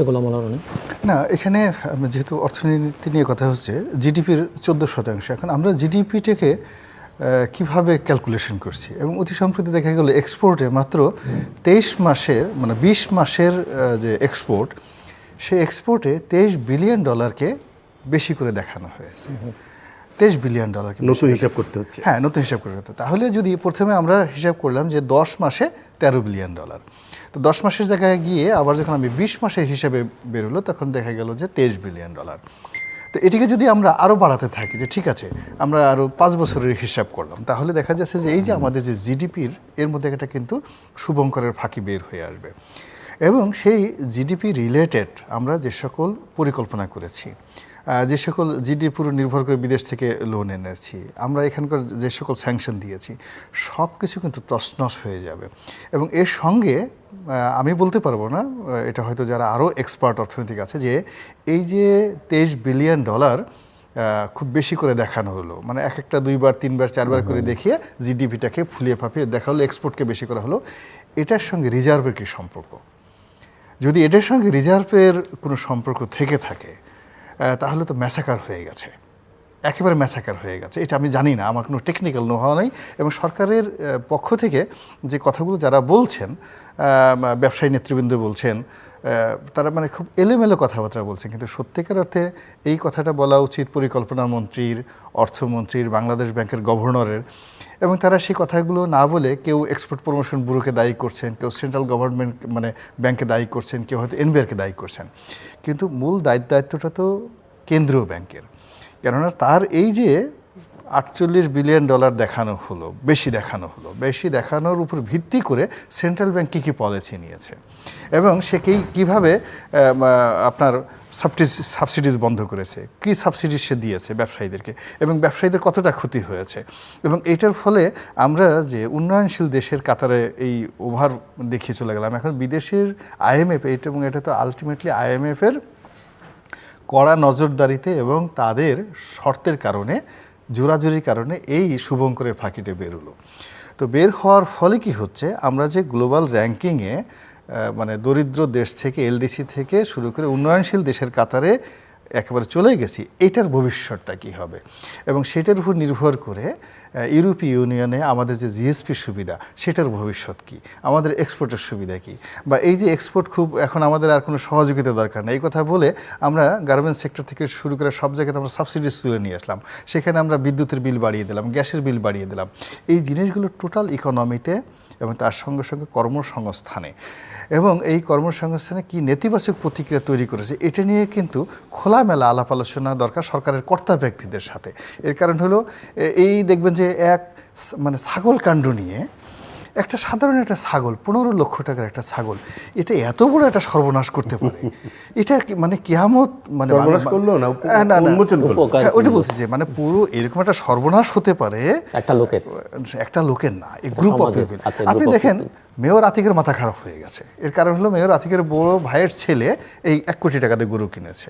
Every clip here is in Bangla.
আসছে গোলাম আল্লাহ না এখানে যেহেতু অর্থনীতি নিয়ে কথা হচ্ছে জিডিপির চোদ্দ শতাংশ। এখন আমরা জিডিপিটাকে কীভাবে ক্যালকুলেশন করছি? এবং অতি সম্প্রতি দেখা গেল এক্সপোর্টে মাত্র তেইশ মাসের মানে বিশ মাসের যে এক্সপোর্ট সেই এক্সপোর্টে তেইশ বিলিয়ন ডলারকে বেশি করে দেখানো হয়েছে। তেইশ বিলিয়ন ডলারকে নতুন হিসাব করতে হচ্ছে। হ্যাঁ নতুন হিসাব করে করতে তাহলে যদি প্রথমে আমরা হিসাব করলাম যে দশ মাসে তেরো বিলিয়ন ডলার তো দশ মাসের জায়গায় গিয়ে আবার যখন আমি বিশ মাসের হিসাবে বেরোলো, তখন দেখা গেল যে তেইশ বিলিয়ন ডলার। তো এটিকে যদি আমরা আরও বাড়াতে থাকি, যে ঠিক আছে, আমরা আরও পাঁচ বছরের হিসাব করলাম, তাহলে দেখা যাচ্ছে যে এই যে আমাদের যে জিডিপির, এর মধ্যে একটা কিন্তু শুভঙ্করের ফাঁকি বের হয়ে আসবে। এবং সেই জিডিপি রিলেটেড আমরা যে সকল পরিকল্পনা করেছি যে সকল জিডিপি পুরো নির্ভর করে বিদেশ থেকে লোন এনেছি, আমরা এখানকার যে সকল স্যাংশন দিয়েছি সব কিছু কিন্তু তছনছ হয়ে যাবে। এবং এর সঙ্গে আমি বলতে পারব না এটা হয়তো যারা আরও এক্সপার্ট অর্থনৈতিক আছে, যে এই যে তেইশ বিলিয়ন ডলার খুব বেশি করে দেখানো হলো। মানে এক একটা দুইবার, তিনবার, চারবার করে দেখিয়ে জিডিপিটাকে ফুলিয়ে ফাঁপিয়ে দেখা হলো এক্সপোর্টকে বেশি করা হলো। এটার সঙ্গে রিজার্ভের কী সম্পর্ক? যদি এটার সঙ্গে রিজার্ভের কোনো সম্পর্ক থেকে থাকে তাহলে তো ম্যাসাকার হয়ে গেছে। একেবারে ম্যাসাকার হয়ে গেছে। এটা আমি জানি না, আমার কোনো টেকনিক্যাল নোহাও নেই এবং সরকারের পক্ষ থেকে যে কথাগুলো যারা বলছেন ব্যবসায়ী নেতৃবৃন্দ বলছেন তারা মানে খুব এলোমেলো কথাবার্তা বলছেন। কিন্তু সত্যিকার অর্থে এই কথাটা বলা উচিত পরিকল্পনা মন্ত্রীর অর্থমন্ত্রীর, বাংলাদেশ ব্যাংকের গভর্নরের এবং তারা সেই কথাগুলো না বলে কেউ এক্সপোর্ট প্রমোশন ব্যুরোকে দায়ী করছেন, কেউ সেন্ট্রাল গভর্নমেন্ট মানে ব্যাংকে দায়ী করছেন, কেউ হয়তো এনবিআরকে দায়ী করছেন। কিন্তু মূল দায়িত্ব, দায়িত্বটা তো কেন্দ্রীয় ব্যাংকের। কেননা তার এই যে আটচল্লিশ বিলিয়ন ডলার দেখানো হলো, বেশি দেখানো হলো। বেশি দেখানোর উপর ভিত্তি করে সেন্ট্রাল ব্যাংক কী কী পলিসি নিয়েছে? এবং সে কি, কীভাবে আপনার সাবসিডিজ সাবসিডিজ বন্ধ করেছে? কী সাবসিডিজ সে দিয়েছে ব্যবসায়ীদেরকে? এবং ব্যবসায়ীদের কতটা ক্ষতি হয়েছে? এবং এটার ফলে আমরা যে উন্নয়নশীল দেশের কাতারে এই ওভার দেখিয়ে চলে গেলাম, এখন বিদেশের আইএমএফ এটা এবং এটা তো আলটিমেটলি আইএমএফের কড়া নজরদারিতে এবং তাদের শর্তের কারণে জোরাজুরির কারণে এই শুভঙ্করের ফাঁকিটা বেরোলো তো বের হওয়ার ফলে কি হচ্ছে, আমরা যে গ্লোবাল র্যাঙ্কিংয়ে মানে দরিদ্র দেশ থেকে, এলডিসি থেকে শুরু করে উন্নয়নশীল দেশের কাতারে একেবারে চলে গেছি, এটার ভবিষ্যৎটা কি হবে? এবং সেটার উপর নির্ভর করে ইউরোপীয় ইউনিয়নে আমাদের যে জিএসপি সুবিধা, সেটার ভবিষ্যৎ কি? আমাদের এক্সপোর্টের সুবিধা কি? বা এই যে এক্সপোর্ট খুব এখন আমাদের আর কোনো সহযোগিতা দরকার নেই। এই কথা বলে আমরা গার্মেন্টস সেক্টর থেকে শুরু করে সব জায়গাতে আমরা সাবসিডিজ তুলে নিয়ে আসলাম। সেখানে আমরা বিদ্যুতের বিল বাড়িয়ে দিলাম, গ্যাসের বিল বাড়িয়ে দিলাম। এই জিনিসগুলো টোটাল ইকোনমিতে এবং তার সঙ্গে সঙ্গে কর্মসংস্থানে। এবং এই কর্মসংস্থানে কি নেতিবাচক প্রতিক্রিয়া তৈরি করেছে, এটা নিয়ে কিন্তু খোলামেলা আলাপ আলোচনা দরকার সরকারের কর্তা ব্যক্তিদের সাথে। এর কারণ হলো এই দেখবেন যে এক মানে ছাগল কাণ্ড নিয়ে একটা সাধারণ একটা ছাগল পনেরো লক্ষ টাকার একটা ছাগল এটা এত বড় একটা সর্বনাশ করতে পারে? এটা মানে কেয়ামত মানে করল না? হ্যাঁ, না, হ্যাঁ, ওইটা বলছি যে মানে পুরো এরকম একটা সর্বনাশ হতে পারে। একটা লোকের। একটা লোকের না এই গ্রুপ অফ পিপল আপনি দেখেন মেয়র আতিকের মাথা খারাপ হয়ে গেছে। এর কারণ হলো মেয়র আতিকের বড় ভাইয়ের ছেলে এই এক কোটি টাকা দিয়ে গরু কিনেছে।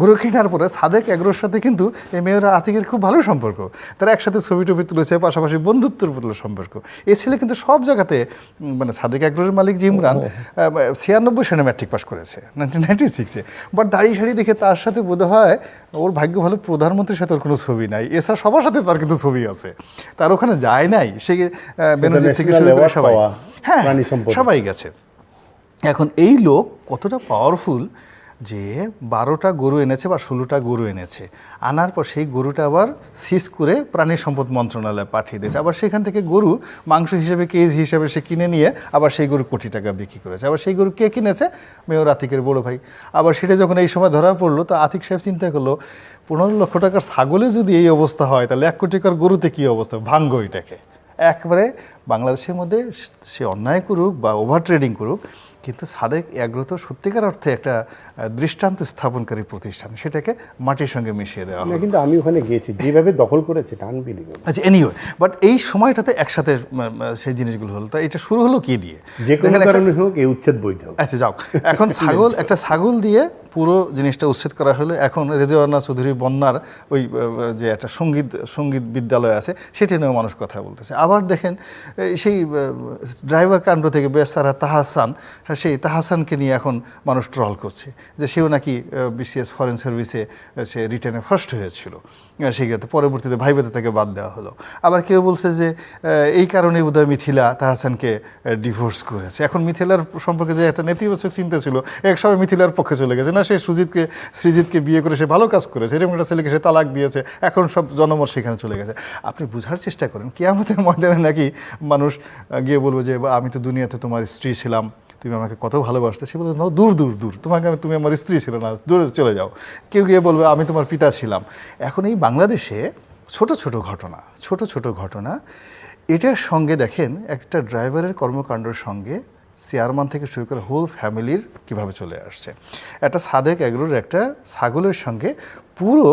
গরু কেনার পরে সাদেক এগ্রোর সাথে কিন্তু এই মেয়র আতিকের খুব ভালো সম্পর্ক। তারা একসাথে ছবি টবি তুলেছে পাশাপাশি বন্ধুত্বপূর্ণ সম্পর্ক। এই ছেলে কিন্তু সব জায়গাতে মানে সাদেক এগ্রোর মালিক যে ইমরান ছিয়ানব্বই সালে ম্যাট্রিক পাস করেছে নাইনটিন নাইনটি সিক্সে বাট দাড়ি শাড়ি দেখে তার সাথে বোধ হয় ওর ভাগ্য ভালো প্রধানমন্ত্রীর সাথে ওর কোনো ছবি নাই। এছাড়া সবার সাথে তার কিন্তু ছবি আছে। তার ওখানে যায় নাই। সে বেনজির থেকে শুরু করে সবাই। হ্যাঁ সবাই গেছে। এখন এই লোক কতটা পাওয়ারফুল যে বারোটা গরু এনেছে বা ষোলোটা গরু এনেছে। আনার পর সেই গরুটা আবার সিজ করে প্রাণী সম্পদ মন্ত্রণালয়ে পাঠিয়ে দিয়েছে। আবার সেখান থেকে গরু মাংস হিসেবে, কেজি হিসেবে সে কিনে নিয়ে আবার সেই গরু কোটি টাকা বিক্রি করেছে। আবার সেই গরু কে কিনেছে? মেয়র আতিকের বড় ভাই। আবার সেটা যখন এই সময় ধরা পড়ল, তো আতিক সাহেব চিন্তা করল, পনেরো লক্ষ টাকার ছাগলে যদি এই অবস্থা হয়, তাহলে এক কোটি টাকার গরুতে কী অবস্থা? ভাঙ্গ এটাকে। একবারে বাংলাদেশের মধ্যে সে অন্যায় করুক বা ওভার ট্রেডিং করুক কিন্তু সাদেক এগ্রো তো সত্যিকার অর্থে একটা দৃষ্টান্ত স্থাপনকারী প্রতিষ্ঠান। সেটাকে মাটির সঙ্গে মিশিয়ে দেওয়া হয় কিন্তু আমি ওখানে গিয়েছি যেভাবে দখল করেছে আনবিলিভেবল আচ্ছা এনিওয়ে বাট এই সময়টাতে একসাথে সেই জিনিসগুলো হলো। তা এটা শুরু হলো কি দিয়ে? যে কোনো কারণে হোক এই উচ্ছেদ বৈধ আচ্ছা যাও। এখন ছাগল একটা ছাগল দিয়ে পুরো জিনিসটা উচ্ছেদ করা হলো। এখন রেজওয়ানা চৌধুরী বন্যার ওই যে একটা সংগীত সংগীত বিদ্যালয় আছে সেটি নিয়েও মানুষ কথা বলতেছে। আবার দেখেন সেই ড্রাইভার কাণ্ড থেকে বেসারা তাহাসান হ্যাঁ, সেই তাহাসানকে নিয়ে এখন মানুষ ট্রল করছে যে সেও নাকি বিসিএস ফরেন সার্ভিসে সে রিটার্নে ফার্স্ট হয়েছিল। আহ, সেই ক্ষেত্রে পরবর্তীতে ভাইবেতে তাকে বাদ দেওয়া হলো। আবার কেউ বলছে যে এই কারণে বোধহয় মিথিলা তাহাসানকে ডিভোর্স করেছে। এখন মিথিলার সম্পর্কে যে একটা নেতিবাচক চিন্তা ছিল এক সময় মিথিলার পক্ষে চলে গেছে। না সে সুজিতকে সৃজিতকে বিয়ে করে সে ভালো কাজ করেছে এরকম একটা ছেলেকে সে তালাক দিয়েছে এখন সব জনমত সেখানে চলে গেছে। আপনি বোঝার চেষ্টা করেন কেয়ামতের ময়দানে নাকি মানুষ গিয়ে বলব যে "বা, আমি তো দুনিয়াতে তোমার স্ত্রী ছিলাম তুমি আমাকে কত ভালোবাসতে? সে বলবে "না, দূর দূর দূর তোমাকে আমি তুমি আমার স্ত্রী ছিল না দূরে চলে যাও। কেউ গিয়ে বলবে আমি তোমার পিতা ছিলাম। এখন এই বাংলাদেশে ছোট ছোট ঘটনা ছোট ছোট ঘটনা। এটার সঙ্গে দেখেন একটা ড্রাইভারের কর্মকাণ্ডের সঙ্গে চেয়ারম্যান থেকে শুরু করে হোল ফ্যামিলির কীভাবে চলে আসছে। একটা সাদেক এগ্রোর একটা ছাগলের সঙ্গে পুরো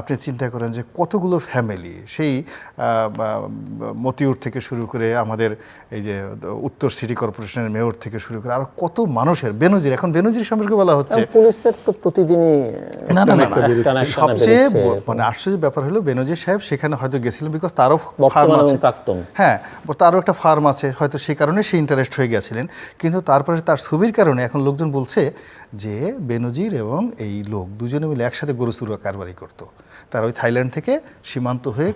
আপনি চিন্তা করেন যে কতগুলো ফ্যামিলি সেই মতিউর থেকে শুরু করে আমাদের এই যে উত্তর সিটি কর্পোরেশনের মেয়র থেকে শুরু করে আর কত মানুষের বেনজির এখন বেনজির সম্পর্কে বলা হচ্ছে। পুলিশের তো প্রতিদিনই না না না সবচেয়ে মানে আশ্চর্য ব্যাপার হলো বেনজির সাহেব সেখানে হয়তো গেছিলেন বিকজ তারও ফার্ম আছে। হ্যাঁ তারও একটা ফার্ম আছে হয়তো সেই কারণে সে ইন্টারেস্ট হয়ে গেছিলেন। কিন্তু তারপরে তার ছবির কারণে এখন লোকজন বলছে যে বেনজির এবং এই লোক দুজনে মিলে একসাথে গরু চুরা কারবারি করতো। তার ওই থাইল্যান্ড থেকে সীমান্ত হয়ে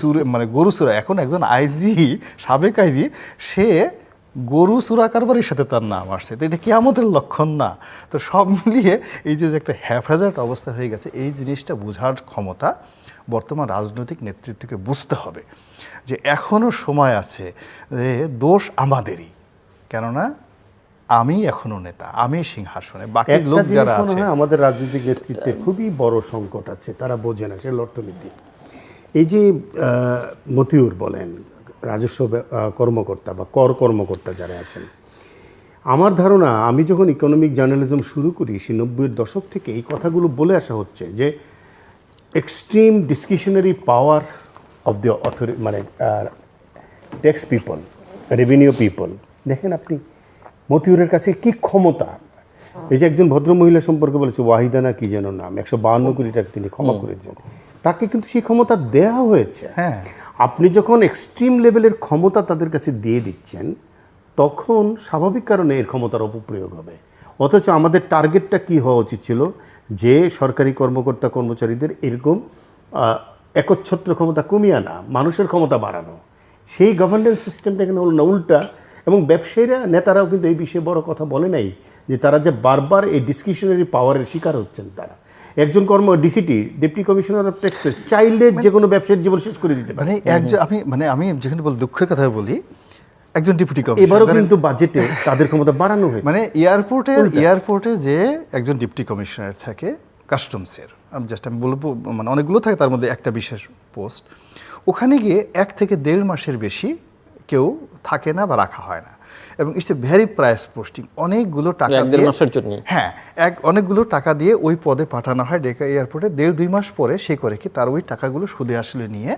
চুরে মানে গরু চুরা, এখন একজন আইজি, সাবেক আইজি, সে গরু চুরা কারবারির সাথে তার নাম আসছে। তো এটা কেয়ামতের লক্ষণ না। তো সব মিলিয়ে এই যে একটা হ্যাফাজার্ট অবস্থা হয়ে গেছে, এই জিনিসটা বোঝার ক্ষমতা বর্তমান রাজনৈতিক নেতৃত্বকে বুঝতে হবে। যে এখনও সময় আছে যে দোষ আমাদেরই। কেননা আমি এখনও নেতা আমি সিংহাসনে বাকি লোক যারা আছে আমাদের রাজনৈতিক নেতৃত্বে খুবই বড় সংকট আছে তারা বোঝে না সেটা অর্থনীতি। এই যে মতিউর বলেন রাজস্ব কর্মকর্তা বা কর কর্মকর্তা যারা আছেন আমার ধারণা আমি যখন ইকোনমিক জার্নালিজম শুরু করি সে নব্বইয়ের দশক থেকে এই কথাগুলো বলে আসা হচ্ছে যে extreme discretionary power of the authority মানে ট্যাক্স পিপল রেভিনিউ পিপল দেখেন আপনি মতিউরের কাছে কি ক্ষমতা? এই যে একজন ভদ্রমহিলা সম্পর্কে বলেছে ওয়াহিদানা কি যেন নাম একশো বাহান্ন কোটি টাকা তিনি ক্ষমা করেছেন। তাকে কিন্তু সেই ক্ষমতা দেয়া হয়েছে। হ্যাঁ। আপনি যখন এক্সট্রিম লেভেলের ক্ষমতা তাদের কাছে দিয়ে দিচ্ছেন তখন স্বাভাবিক কারণে এর ক্ষমতার অপপ্রয়োগ হবে। অথচ আমাদের টার্গেটটা কি হওয়া উচিত ছিল? যে সরকারি কর্মকর্তা কর্মচারীদের এরকম একচ্ছত্র ক্ষমতা কমিয়ে আনা মানুষের ক্ষমতা বাড়ানো। সেই গভর্নেন্স সিস্টেমটা এখানে হলো না উল্টা এবং ব্যবসায়ীরা নেতারাও কিন্তু এই বিষয়ে বড় কথা বলে নাই যে তারা যে বারবার এই ডিসক্রিশনারি পাওয়ারের শিকার হচ্ছেন তারা। একজন কর্ম DCT deputy commissioner of taxes চাইলে যে কোনো ব্যবসায়ীর জীবন শেষ করে দিতে পারে। মানে একজন আমি মানে আমি যেখানে বল দুঃখের কথা বলি একজন ডিপুটি এবারও কমিশনার কিন্তু বাজেটে তাদের ক্ষমতা বাড়ানো হয়েছে। মানে এয়ারপোর্টের এয়ারপোর্টে যে একজন ডিপটি কমিশনার থাকে কাস্টমসের আমি জাস্ট আমি বলব মানে অনেকগুলো থাকে তার মধ্যে একটা বিশেষ পোস্ট ওখানে গিয়ে এক থেকে দেড় মাসের বেশি কেউ থাকে না বা রাখা হয় না। এবং it's a very prize posting. অনেকগুলো টাকা দিয়ে মাসের জন্য। হ্যাঁ এক অনেকগুলো টাকা দিয়ে ওই পদে পাঠানো হয় ডেকা এয়ারপোর্টে। দেড় দুই মাস পরে সে করে কি তার ওই টাকাগুলো সুদে আসলে নিয়ে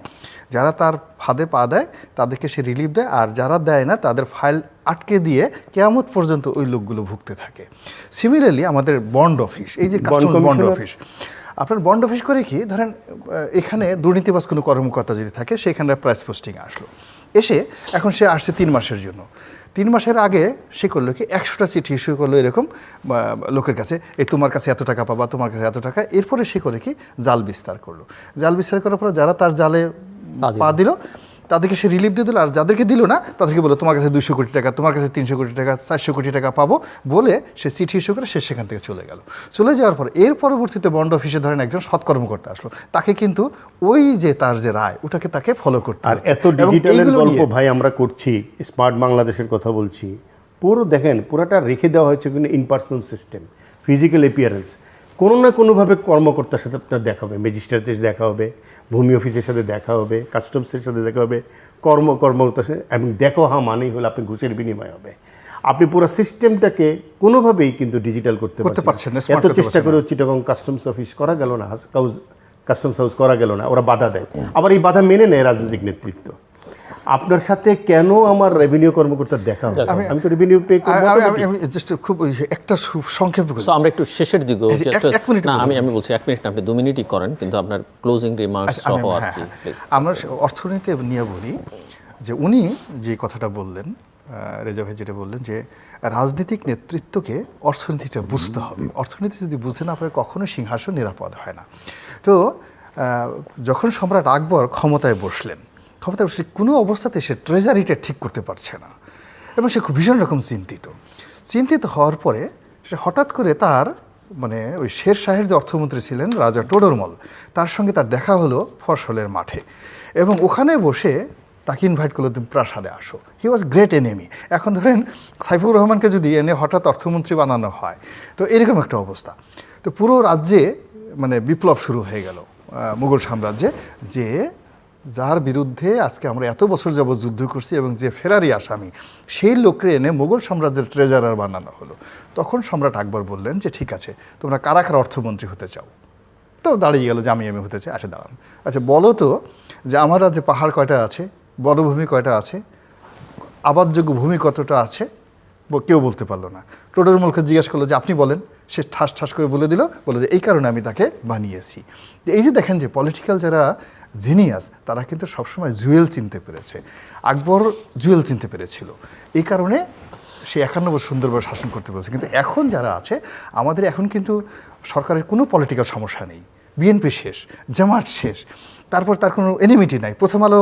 যারা তার ফাঁদে পা দেয় তাদেরকে সে রিলিফ দেয়। আর যারা দেয় না তাদের ফাইল আটকে দিয়ে কেয়ামত পর্যন্ত ওই লোকগুলো ভুগতে থাকে। সিমিলারলি আমাদের বন্ড অফিস এই যে বন্ড অফিস আপনার বন্ড অফিস করে কি ধরেন এখানে দুর্নীতিবাস কোনো কর্মকর্তা যদি থাকে সেখানে প্রাইস পোস্টিং আসলো। এসে এখন সে আসছে তিন মাসের জন্য। তিন মাসের আগে সে করল কি একশোটা চিঠি ইস্যু করল এরকম লোকের কাছে এই তোমার কাছে এত টাকা পাবা তোমার কাছে এত টাকা। এরপরে সে করে কি জাল বিস্তার করল। জাল বিস্তার করার পর যারা তার জালে পা দিল। তাদেরকে সে রিলিফ দিয়ে দিল আর যাদেরকে দিল না তাদেরকে বলো তোমার কাছে দুশো কোটি টাকা তোমার কাছে তিনশো কোটি টাকা চারশো কোটি টাকা পাবো বলে সে চিঠি ইস্যু করে সে সেখান থেকে চলে গেল। চলে যাওয়ার পর এর পরবর্তীতে বন্ড অফিসে ধরেন একজন সৎকর্মকর্তা আসলো। তাকে কিন্তু ওই যে তার যে রায় ওটাকে তাকে ফলো করতে আর এত এবং ডিজিটালের গল্প ভাই আমরা করছি স্মার্ট বাংলাদেশের কথা বলছি। পুরো দেখেন পুরোটা রেখে দেওয়া হয়েছে কিন্তু in person system physical appearance কোনো না কোনোভাবে কর্মকর্তার সাথে আপনার দেখা হবে ম্যাজিস্ট্রেটের দেখা হবে ভূমি অফিসের সাথে দেখা হবে কাস্টমসের সাথে দেখা হবে কর্ম কর্মকর্তার সাথে এবং দেখো হা মানেই হলো আপনি ঘুষের বিনিময় হবে। আপনি পুরো সিস্টেমটাকে কোনোভাবেই কিন্তু ডিজিটাল করতে করতে পারছেন না, এত চেষ্টা করে চিটাগং কাস্টমস অফিস করা গেল না কাউজ কাস্টমস হাউস করা গেল না ওরা বাধা দেয়। আবার এই বাধা মেনে নেয় রাজনৈতিক নেতৃত্ব। আপনার সাথে কেন আমার রেভিনিউ কর্মকর্তার দেখা হবে আমি তো রেভিনিউ পে জাস্ট খুব একটা সংক্ষেপ আমরা একটু শেষের দিকে এক- এক মিনিট না আমি আমি বলছি এক মিনিট না আপনি দু মিনিটই করেন কিন্তু আপনার ক্লোজিং রিমার্কস আচ্ছা, সহ আর হ্যাঁ, কি হ্যাঁ। আমরা অর্থনীতি নিয়ে বলি যে উনি যে কথাটা বললেন রেজা ভাই যেটা বললেন যে রাজনৈতিক নেতৃত্বকে অর্থনীতিটা বুঝতে হবে। অর্থনীতি যদি বুঝে না পারে কখনো সিংহাসন নিরাপদ হয় না। তো আহ, যখন সম্রাট আকবর ক্ষমতায় বসলেন ক্ষমতায় সে কোনো অবস্থাতে সে ট্রেজারিটা ঠিক করতে পারছে না। এবং সে খুব ভীষণ রকম চিন্তিত। চিন্তিত হওয়ার পরে সে হঠাৎ করে তার মানে ওই শের শাহের যে অর্থমন্ত্রী ছিলেন রাজা টোডরমল, তার সঙ্গে তার দেখা হলো ফসলের মাঠে। এবং ওখানে বসে তাকে ইনভাইট করল, তুমি প্রাসাদে আসো। হি ওয়াজ গ্রেট এনিমি এখন ধরেন সাইফুর রহমানকে যদি এনে হঠাৎ অর্থমন্ত্রী বানানো হয়, তো এরকম একটা অবস্থা। তো পুরো রাজ্যে মানে বিপ্লব শুরু হয়ে গেল মুঘল সাম্রাজ্যে, যে যার বিরুদ্ধে আজকে আমরা এত বছর যাবৎ যুদ্ধ করছি এবং যে ফেরারি আসামি, সেই লোককে এনে মোগল সাম্রাজ্যের ট্রেজারার বানানো হলো। তখন সম্রাট আকবর বললেন যে, ঠিক আছে, তোমরা কারা কারা অর্থমন্ত্রী হতে চাও। তো দাঁড়িয়ে গেল যে, আমি আমি হতে চাই। আচ্ছা দাঁড়ান। আচ্ছা বলো তো যে, আমার রাজ্যে পাহাড় কয়টা আছে? বনভূমি কয়টা আছে? আবাদযোগ্য ভূমি কতটা আছে? কেউ বলতে পারল না। টোডরমলকে জিজ্ঞেস করল যে, আপনি বলেন। সে ঠাস ঠাস করে বলে দিল, বলে যে, এই কারণে আমি তাকে বানিয়েছি। এই যে, দেখেন যে পলিটিক্যাল যারা জিনিয়াস, তারা কিন্তু সবসময় জুয়েল চিনতে পেরেছে। আকবর জুয়েল চিনতে পেরেছিল। এই কারণে সে একান্ন বছর সুন্দরভাবে শাসন করতে পেরেছে। কিন্তু এখন যারা আছে, আমাদের এখন কিন্তু সরকারের কোনো পলিটিক্যাল সমস্যা নেই। বিএনপি শেষ, জামাত শেষ, তারপর তার কোনো এনিমিটি নাই। প্রথম আলো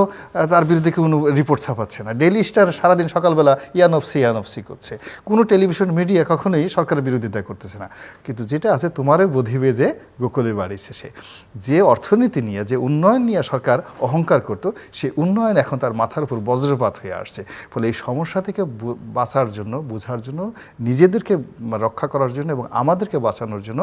তার বিরুদ্ধে কোনো রিপোর্ট ছাপাচ্ছে না। ডেইলি স্টার সারাদিন সকালবেলা ইয়ানফসি ইয়ানফসি করছে। কোনো টেলিভিশন মিডিয়া কখনোই সরকারের বিরোধিতা করতেছে না। কিন্তু যেটা আছে তোমারও বোধিবে যে গোকুলে বাড়ি শেষে। যে অর্থনীতি নিয়ে, যে উন্নয়ন নিয়ে সরকার অহংকার করত সেই উন্নয়ন এখন তার মাথার উপর বজ্রপাত হয়ে আসছে। ফলে এই সমস্যা থেকে বাঁচার জন্য, বোঝার জন্য, নিজেদেরকে রক্ষা করার জন্য এবং আমাদেরকে বাঁচানোর জন্য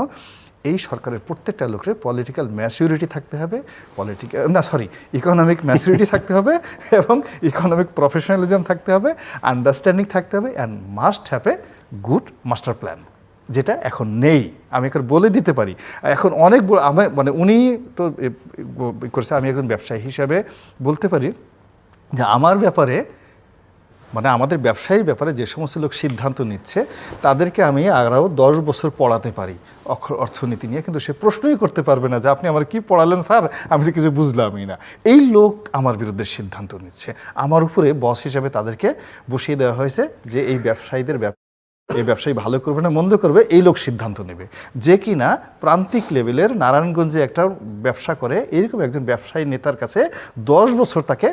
এই সরকারের প্রত্যেকটা লোকের পলিটিক্যাল ম্যাচিউরিটি থাকতে হবে পলিটিক্যাল না সরি ইকোনমিক ম্যাচুরিটি থাকতে হবে এবং ইকোনমিক প্রফেশনালিজম থাকতে হবে আন্ডারস্ট্যান্ডিং থাকতে হবে and must have a good master plan যেটা এখন নেই। আমি এখন বলে দিতে পারি। এখন অনেক আমার মানে উনি তো করেছে, আমি একজন ব্যবসায়ী হিসাবে বলতে পারি যে আমার ব্যাপারে মানে আমাদের ব্যবসায়ীর ব্যাপারে যে সমস্ত লোক সিদ্ধান্ত নিচ্ছে, তাদেরকে আমি আরও দশ বছর পড়াতে পারি অর্থনীতি নিয়ে। কিন্তু সে প্রশ্নই করতে পারবে না যে, আপনি আমার কি পড়ালেন স্যার? আমি কিছু বুঝলামই না। এই লোক আমার বিরুদ্ধে সিদ্ধান্ত নিচ্ছে। আমার উপরে বস হিসাবে তাদেরকে বসিয়ে দেওয়া হয়েছে যে, এই ব্যবসায়ীদের ব্যাপ, এই ব্যবসায়ী ভালো করবে না, মন্দ করবে, এই লোক সিদ্ধান্ত নেবে। যে কিনা প্রান্তিক লেভেলের নারায়ণগঞ্জে একটা ব্যবসা করে, এরকম একজন ব্যবসায়ী নেতার কাছে দশ বছর তাকে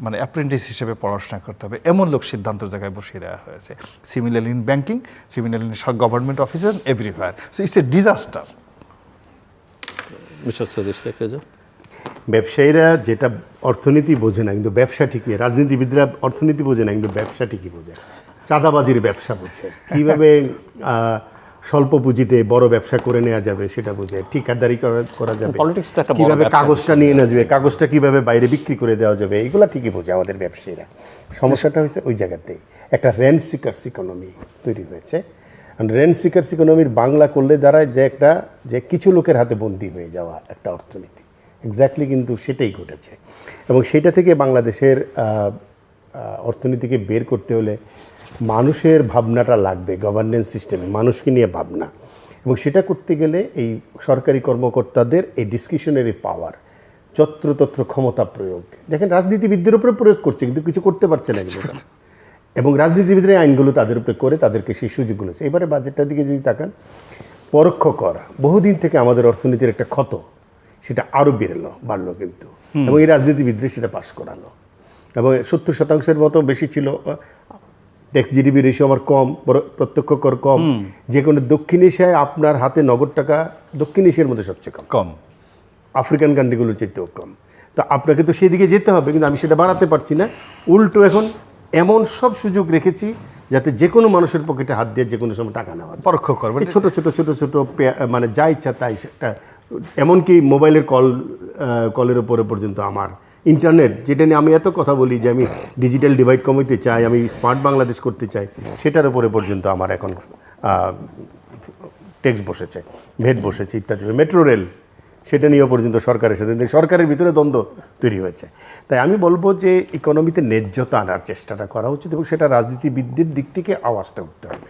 মানে অ্যাপ্রেন্টিস হিসেবে পড়াশোনা করতে হবে। এমন লোক সিদ্ধান্ত জায়গায় বসিয়ে দেওয়া হয়েছে। Similar in banking similar in government officer everywhere so it's a disaster ব্যবসায়ীরা যেটা অর্থনীতি বোঝে না কিন্তু ব্যবসা ঠিকই। রাজনীতিবিদরা অর্থনীতি বোঝে না কিন্তু ব্যবসা ঠিকই বোঝে। চাঁদাবাজির ব্যবসা বোঝে। কীভাবে আহ, স্বল্প পুঁজিতে বড় ব্যবসা করে নেওয়া যাবে সেটা বোঝে। ঠিকাদারি করা- যাবে। কীভাবে কাগজটা নিয়ে নেওয়া যাবে কাগজটা কীভাবে বাইরে বিক্রি করে দেওয়া যাবে এগুলো ঠিকই বোঝে আমাদের ব্যবসায়ীরা। সমস্যাটা হয়েছে ওই জায়গাতেই। একটা রেন্ট সিকার্স ইকোনমি তৈরি হয়েছে। রেন্ট সিকার্স ইকোনমির বাংলা করলে দাঁড়ায় যে একটা যে কিছু লোকের হাতে বন্দী হয়ে যাওয়া একটা অর্থনীতি। এক্স্যাক্টলি কিন্তু সেটাই ঘটেছে। এবং সেটা থেকে বাংলাদেশের অর্থনীতিকে বের করতে হলে মানুষের ভাবনাটা লাগবে গভর্নেন্স সিস্টেমে মানুষকে নিয়ে ভাবনা। এবং সেটা করতে গেলে এই সরকারি কর্মকর্তাদের এই ডিসক্রিশনারি পাওয়ার যত্রতত্র ক্ষমতা প্রয়োগ। দেখেন রাজনীতিবিদদের উপরে প্রয়োগ করছে কিন্তু কিছু করতে পারছে না কিন্তু এবং রাজনীতিবিদরা আইনগুলো তাদের উপরে করে তাদেরকে সেই সুযোগগুলো। এবারে বাজেটটার দিকে যদি তাকান পরোক্ষ কর বহুদিন থেকে আমাদের অর্থনীতির একটা ক্ষত সেটা আরও বেড়েলো বাড়লো কিন্তু। এবং এই রাজনীতিবিদরা সেটা পাশ করালো। এবং সত্তর শতাংশের মতো বেশি ছিল ট্যাক্স জিডিপি রেশিও আমার কম প্রত্যক্ষ কর কম। যে কোনো দক্ষিণ এশিয়ায় আপনার হাতে নগদ টাকা দক্ষিণ এশিয়ার মধ্যে সবচেয়ে কম। কম। আফ্রিকান কান্ট্রিগুলোর চাইতেও কম। তো আপনাকে তো সেদিকে যেতে হবে কিন্তু আমি সেটা বাড়াতে পারছি না। উল্টো এখন এমন সব সুযোগ রেখেছি যাতে যে কোনো মানুষের পকেটে হাত দিয়ে যে কোনো সময় টাকা নেওয়া পরোক্ষ করবে এই ছোট ছোট ছোট ছোট মানে যা ইচ্ছা তাই সেটা এমনকি মোবাইলের কল কলের উপরে পর্যন্ত আমার ইন্টারনেট, যেটা নিয়ে আমি এত কথা বলি যে আমি ডিজিটাল ডিভাইড কমাইতে চাই, আমি স্মার্ট বাংলাদেশ করতে চাই, সেটার উপরে পর্যন্ত আমার এখন ট্যাক্স বসেছে ভেট বসেছে ইত্যাদি। মেট্রো রেল, সেটা নিয়েও পর্যন্ত সরকারের সাথে সরকারের ভিতরে দ্বন্দ্ব তৈরি হয়েছে। তাই আমি বলব যে ইকোনমিতে ন্যায্যতা আনার চেষ্টাটা করা উচিত এবং সেটা রাজনীতিবিদদের দিক থেকে আওয়াজটা উঠতে হবে।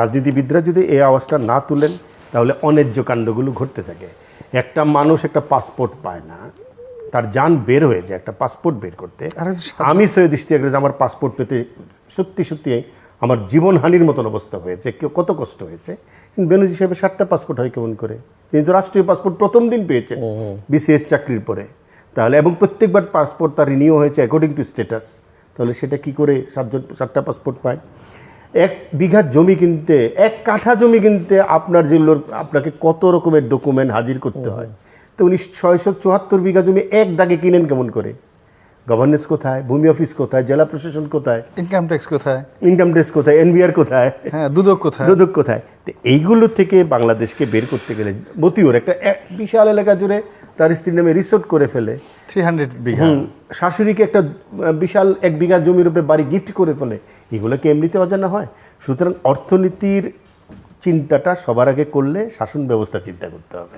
রাজনীতিবিদরা যদি এই আওয়াজটা না তুলেন, তাহলে অন্যায্য কাণ্ডগুলো ঘটতে থাকে। একটা মানুষ একটা পাসপোর্ট পায় না। তার যান বের হয়ে যায় একটা পাসপোর্ট বের করতে। আমি সৈয়দ ইশতিয়াক রেজা আমার পাসপোর্ট পেতে সত্যি সত্যি আমার জীবনহানির মতন অবস্থা হয়েছে কেউ কত কষ্ট হয়েছে। কিন্তু বেনজির সাহেবের সাতটা পাসপোর্ট হয় কেমন করে? তিনি তো রাষ্ট্রীয় পাসপোর্ট প্রথম দিন পেয়েছে বিসিএস চাকরির পরে। তাহলে এবং প্রত্যেকবার পাসপোর্ট তার রিনিউ হয়েছে অ্যাকর্ডিং টু স্ট্যাটাস তাহলে সেটা কি করে সাতজন সাতটা পাসপোর্ট পায়? এক বিঘা জমি কিনতে এক কাঠা জমি কিনতে আপনার যে আপনাকে কত রকমের ডকুমেন্ট হাজির করতে হয়? তো উনি ছয়শো চুয়াত্তর বিঘা জমি এক দাগে কিনেন কেমন করে? গভর্নেন্স কোথায়? ভূমি অফিস কোথায়? জেলা প্রশাসন কোথায়? ইনকাম ট্যাক্স কোথায়? ইনকাম ট্যাক্স কোথায়? এনবিআর কোথায়? হ্যাঁ দুদক কোথায়? দুদক কোথায়? তো এইগুলো থেকে বাংলাদেশকে বের করতে গেলে মতিউর একটা এক বিশাল এলাকা জুড়ে তার স্ত্রীর নামে রিসোর্ট করে ফেলে। থ্রি হান্ড্রেড বিঘা। শাশুড়িকে একটা বিশাল এক বিঘা জমির উপরে বাড়ি গিফট করে ফেলে। এগুলো কি এমনিতে অজানা হয়? সুতরাং অর্থনীতির চিন্তাটা সবার আগে করলে শাসন ব্যবস্থা চিন্তা করতে হবে।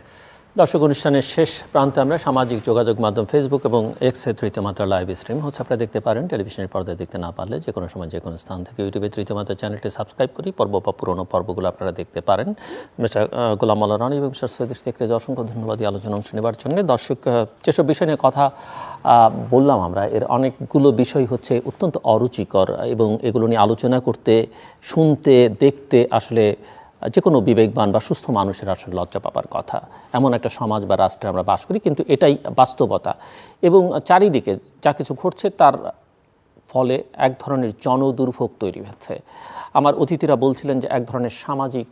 দর্শক অনুষ্ঠানের শেষ প্রান্তে আমরা সামাজিক যোগাযোগ মাধ্যম ফেসবুক এবং এক্সে তৃতীয় মাত্রা লাইভ স্ট্রিম হচ্ছে। আপনারা দেখতে পারেন, টেলিভিশনের পর্দায় দেখতে না পারলে যে কোনো সময় যে কোনো স্থান থেকে ইউটিউবে তৃতীয় মাত্রা চ্যানেলটি সাবস্ক্রাইব করি পর্ব বা পুরোনো পর্বগুলো আপনারা দেখতে পারেন। মিস্টার গোলাম মাল্লা রানী এবং মিস্টার ইশতিয়াক রেজা, অসংখ্য ধন্যবাদ আলোচনা অংশ নেবার জন্য। দর্শক যেসব বিষয় নিয়ে কথা বললাম আমরা, এর অনেকগুলো বিষয় হচ্ছে অত্যন্ত অরুচিকর এবং এগুলো নিয়ে আলোচনা করতে, শুনতে, দেখতে আসলে যে কোনো বিবেকবান বা সুস্থ মানুষের আসলে লজ্জা পাবার কথা। এমন একটা সমাজ বা রাষ্ট্রে আমরা বাস করি, কিন্তু এটাই বাস্তবতা। এবং চারিদিকে যা কিছু ঘটছে তার ফলে এক ধরনের জনদুর্ভোগ তৈরি হয়েছে আমার অতিথিরা বলছিলেন যে এক ধরনের সামাজিক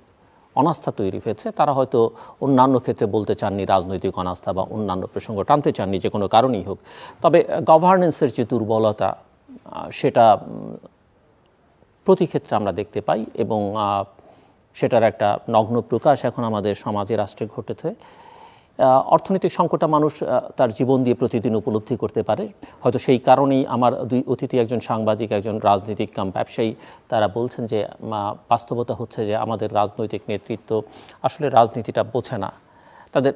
অনাস্থা তৈরি হয়েছে। তারা হয়তো অন্যান্য ক্ষেত্রে বলতে চাননি রাজনৈতিক অনাস্থা বা অন্যান্য প্রসঙ্গ টানতে চাননি, যে কোনো কারণেই হোক। তবে গভর্নেন্সের যে দুর্বলতা সেটা প্রতি ক্ষেত্রে আমরা দেখতে পাই এবং সেটার একটা নগ্ন প্রকাশ এখন আমাদের সমাজে, রাষ্ট্রে ঘটেছে। অর্থনৈতিক সংকটটা মানুষ তার জীবন দিয়ে প্রতিদিন উপলব্ধি করতে পারে। হয়তো সেই কারণেই আমার দুই অতিথি, একজন সাংবাদিক, একজন রাজনীতিক কাম ব্যবসায়ী, তারা বলছেন যে বাস্তবতা হচ্ছে যে আমাদের রাজনৈতিক নেতৃত্ব আসলে রাজনীতিটা বোঝে না। তাদের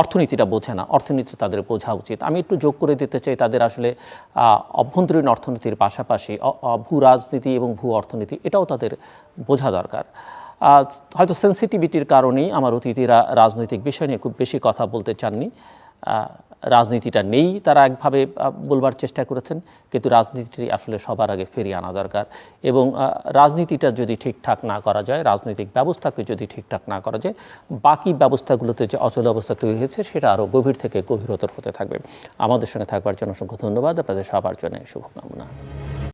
অর্থনীতিটা বোঝে না। অর্থনীতি তাদের বোঝা উচিত। আমি একটু যোগ করে দিতে চাই, তাদের আসলে অভ্যন্তরীণ অর্থনীতির পাশাপাশি ভূ রাজনীতি এবং ভূ অর্থনীতি, এটাও তাদের বোঝা দরকার। হয়তো সেন্সিটিভিটির কারণেই আমার অতিথিরা রাজনৈতিক বিষয় নিয়ে খুব বেশি কথা বলতে চাননি। রাজনীতিটা নেই, তারা একভাবে বলবার চেষ্টা করেছেন, কিন্তু রাজনীতিটি আসলে সবার আগে ফিরিয়ে আনা দরকার। এবং রাজনীতিটা যদি ঠিকঠাক না করা যায়, রাজনৈতিক ব্যবস্থাকে যদি ঠিকঠাক না করা যায়, বাকি ব্যবস্থাগুলোতে যে অচল অবস্থা তৈরি হয়েছে, সেটা আরও গভীর থেকে গভীরতর হতে থাকবে। আমাদের সঙ্গে থাকবার জন্য অসংখ্য ধন্যবাদ। আপনাদের সবার জন্য শুভকামনা।